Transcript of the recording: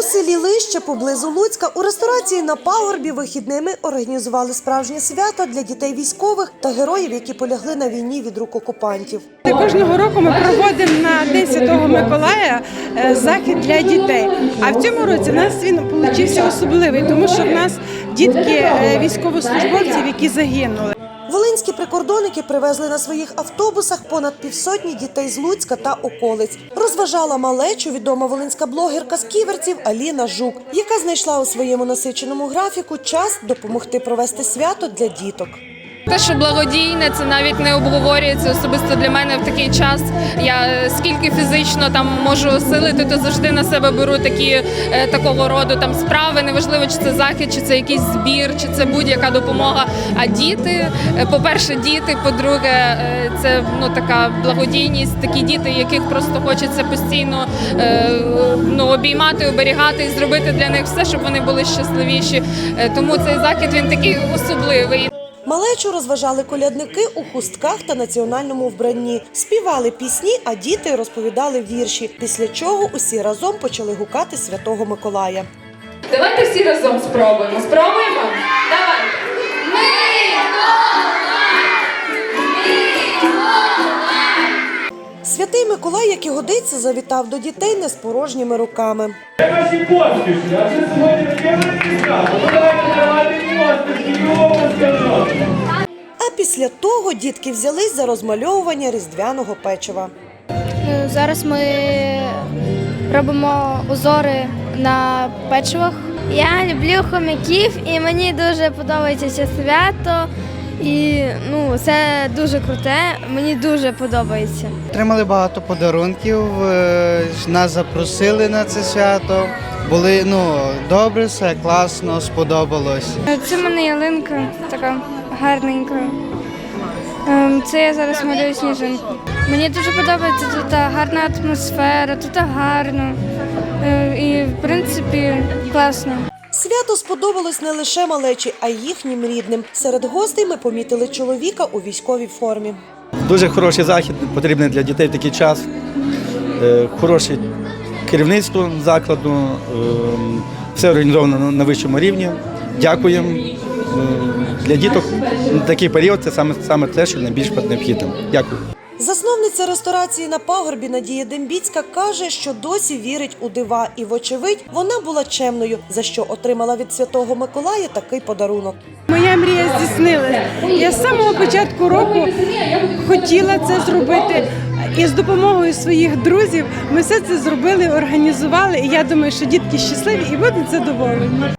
У селі Лище поблизу Луцька у ресторації на пагорбі вихідними організували справжнє свято для дітей військових та героїв, які полягли на війні від рук окупантів. Кожного року ми проводимо на День Святого Миколая е, захід для дітей. А в цьому році в нас він получився особливий, тому що в нас дітки е, військовослужбовців, які загинули. Волинські прикордонники привезли на своїх автобусах понад півсотні дітей з Луцька та околиць. Розважала малечу відома волинська блогерка з ківерців Аліна Жук, яка знайшла у своєму насиченому графіку час допомогти провести свято для діток. Те, що благодійне, це навіть не обговорюється особисто для мене в такий час. Я скільки фізично там можу осилити, то завжди на себе беру такі е, такого роду там справи. Неважливо, чи це захід, чи це якийсь збір, чи це будь-яка допомога. А діти, е, по-перше, діти, по-друге, е, це ну така благодійність, такі діти, яких просто хочеться постійно ну, обіймати, оберігати і зробити для них все, щоб вони були щасливіші. Тому цей захід він такий особливий. Малечу розважали колядники у хустках та національному вбранні, співали пісні, а діти розповідали вірші. Після чого усі разом почали гукати святого Миколая. Давайте всі разом спробуємо. Спробуємо? Давайте. Святий Миколай, як і годиться, завітав до дітей не з порожніми руками. Де ваші поспішні? А це сьогодні таке велике. Ну давайте давайте поспішні, його скажу. Після того дітки взялись за розмальовування різдвяного печива. Е, Зараз ми робимо узори на печивах. Я люблю хомяків і мені дуже подобається це свято. І ну, це дуже круте, мені дуже подобається. Отримали багато подарунків, е, нас запросили на це свято. Були ну добре, все класно, сподобалось. Це в мене ялинка така гарненька. Ем, Це я зараз малюю сніжинку. Мені дуже подобається тут гарна атмосфера, тут гарно. Е, І в принципі класно. Свято сподобалось не лише малечі, а й їхнім рідним. Серед гостей ми помітили чоловіка у військовій формі. Дуже хороший захід, потрібний для дітей в такий час. Е, Хороше керівництво закладу, е, все організовано на вищому рівні. Дякуємо. Для діток такий період це саме, саме те, що найбільш необхідно. Дякую. Засновниця ресторації на пагорбі Надія Дембіцька каже, що досі вірить у дива, і, вочевидь, вона була чемною, за що отримала від святого Миколая такий подарунок. Моя мрія здійснилася. Я з самого початку року хотіла це зробити. І з допомогою своїх друзів ми все це зробили, організували. І я думаю, що дітки щасливі і будуть задоволені.